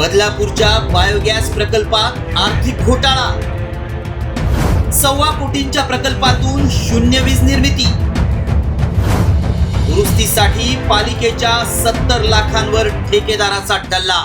बदलापूरच्या biogas प्रकल्पात आर्थिक घोटाळा. सव्वा कोटींच्या प्रकल्पातून शून्य वीज निर्मिती. दुरुस्तीसाठी पालिकेच्या सत्तर लाखांवर ठेकेदाराचा टल्ला.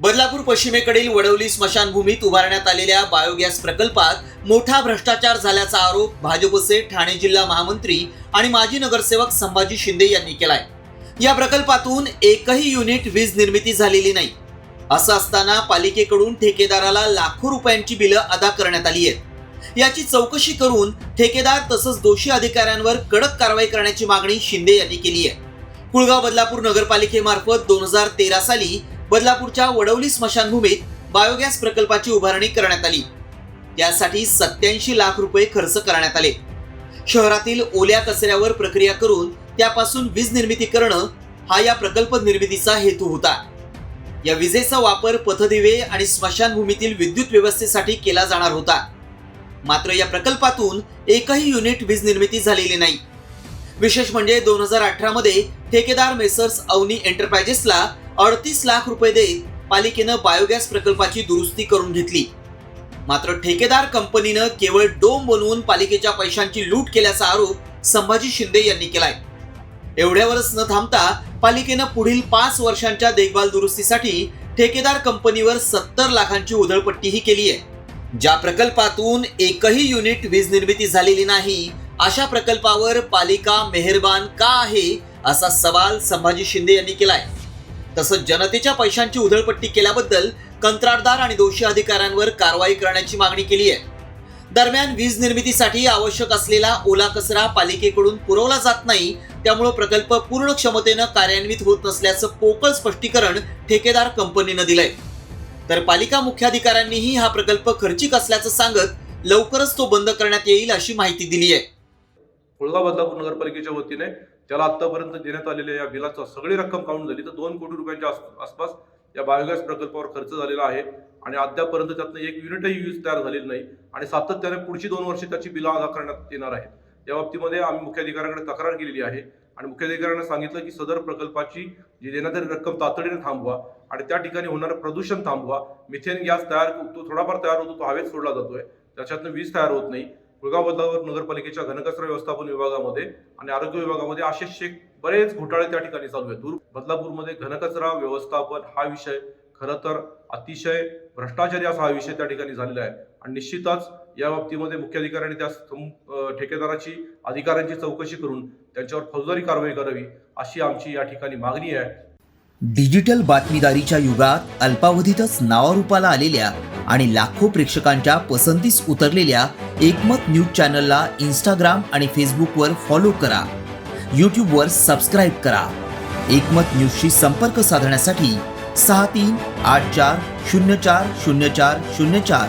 बदलापूर पश्चिमेकडील वडवली स्मशानभूमीत उभारण्यात आलेल्या बायोगॅस प्रकल्पात मोठा भ्रष्टाचार झाल्याचा आरोप भाजपचे ठाणे जिल्हा महामंत्री आणि माजी नगरसेवक संभाजी शिंदे यांनी केलाय. या प्रकल्पातून एकही युनिट वीज निर्मिती झालेली नाही. असं असताना पालिकेकडून ठेकेदाराला लाखो रुपयांची बिलं अदा करण्यात आली आहेत. याची चौकशी करून ठेकेदार तसंच दोषी अधिकाऱ्यांवर कडक कारवाई करण्याची मागणी शिंदे यांनी केली आहे. कुळगाव बदलापूर नगरपालिकेमार्फत दोन हजार तेरा साली बदलापूरच्या वडवली स्मशानभूमीत बायोगॅस प्रकल्पाची उभारणी करण्यात आली. त्यासाठी सत्याऐंशी लाख रुपये खर्च करण्यात आले. शहरातील ओल्या कचऱ्यावर प्रक्रिया करून त्यापासून वीज निर्मिती करणं हा या प्रकल्प निर्मितीचा हेतू होता. या विजेचा वापर पथदिवे आणि स्मशानभूमीतील विद्युत व्यवस्थेसाठी केला जाणार होता. मात्र या प्रकल्पातून एकही युनिट वीज निर्मिती झालेली नाही. विशेष म्हणजे दोन हजार अठरा मध्ये ठेकेदार मेसर्स अवनी एंटरप्राइजेसला अडतीस लाख रुपये देत पालिकेनं बायोगॅस प्रकल्पाची दुरुस्ती करून घेतली. मात्र ठेकेदार कंपनीनं केवळ डोम बनवून पालिकेच्या पैशांची लूट केल्याचा आरोप संभाजी शिंदे यांनी केलाय. एवढ्यावरच न थांबता पालिकेनं पुढील पाच वर्षांच्या देखभाल दुरुस्तीसाठी ठेकेदार कंपनीवर सत्तर लाखांची उधळपट्टीही केली आहे. ज्या प्रकल्पातून एकही युनिट वीज निर्मिती झालेली नाही अशा प्रकल्पावर पालिका मेहरबान का आहे असा सवाल संभाजी शिंदे यांनी केलाय. तसंच जनतेच्या पैशांची उधळपट्टी केल्याबद्दल कंत्राटदार आणि दोषी अधिकाऱ्यांवर कारवाई करण्याची मागणी केली आहे. दरम्यान वीज निर्मितीसाठी आवश्यक असलेला ओला कचरा पालिकेकडून पुरवला जात नाही त्यामुळे प्रकल्प पूर्ण क्षमतेनं कार्यान्वित होत नसल्याचं पोकळ स्पष्टीकरण ठेकेदार कंपनीनं दिलंय. तर पालिका मुख्याधिकाऱ्यांनीही हा प्रकल्प खर्चिक असल्याचं सांगत लवकरच तो बंद करण्यात येईल अशी माहिती दिली आहे. कुळगाव बदलापूर नगरपालिकेच्या वतीने त्याला आतापर्यंत देण्यात आलेल्या या बिलाचा सगळी रक्कम काढून झाली. तर दोन कोटी रुपयांच्या आसपास या बायोगॅस प्रकल्पावर खर्च झालेला आहे आणि अद्यापर्यंत त्यातनं एक युनिटही यूज तयार झालेली नाही आणि सातत्याने पुढची दोन वर्षे त्याची बिलं अदा करण्यात येणार आहेत. या बाबतीमध्ये आम्ही मुख्याधिकाऱ्यांकडे तक्रार केलेली आहे. आणि मुख्याधिकाऱ्यांना सांगितलं की सदर प्रकल्पाची जी देणारी रक्कम तातडीने थांबवा आणि त्या ठिकाणी होणारं प्रदूषण थांबवा. मिथेन गॅस तयार तो थोडाफार तयार होतो तो हवेत सोडला जातोय. त्याच्यातनं वीज तयार होत नाही. कुळगाव बदलावर नगरपालिकेच्या घनकचरा व्यवस्थापन विभागामध्ये आणि आरोग्य विभागामध्ये असे बरेच घोटाळे त्या ठिकाणी चालू आहेत. दूर बदलापूरमध्ये घनकचरा व्यवस्थापन हा विषय खरं तर अतिशय भ्रष्टाचारी असा हा विषय त्या ठिकाणी झालेला आहे. आणि निश्चितच या बाबतीमध्ये मुख्याधिकाऱ्यांनी त्या ठेकेदाराची अधिकाऱ्यांची चौकशी करून त्यांच्यावर फौजदारी कारवाई करावी अशी आमची या ठिकाणी मागणी आहे. डिजिटल बातमीदारीच्या युगात अल्पावधीतच नावारूपाला आलेल्या आणि लाखो प्रेक्षकांच्या पसंतीस उतरलेल्या एकमत न्यूज चॅनलला इंस्टाग्राम आणि फेसबुकवर फॉलो करा. यूट्यूबवर सबस्क्राईब करा. एकमत न्यूजशी संपर्क साधण्यासाठी सहा तीन आठ चार शून्य चार शून्य चार शून्य चार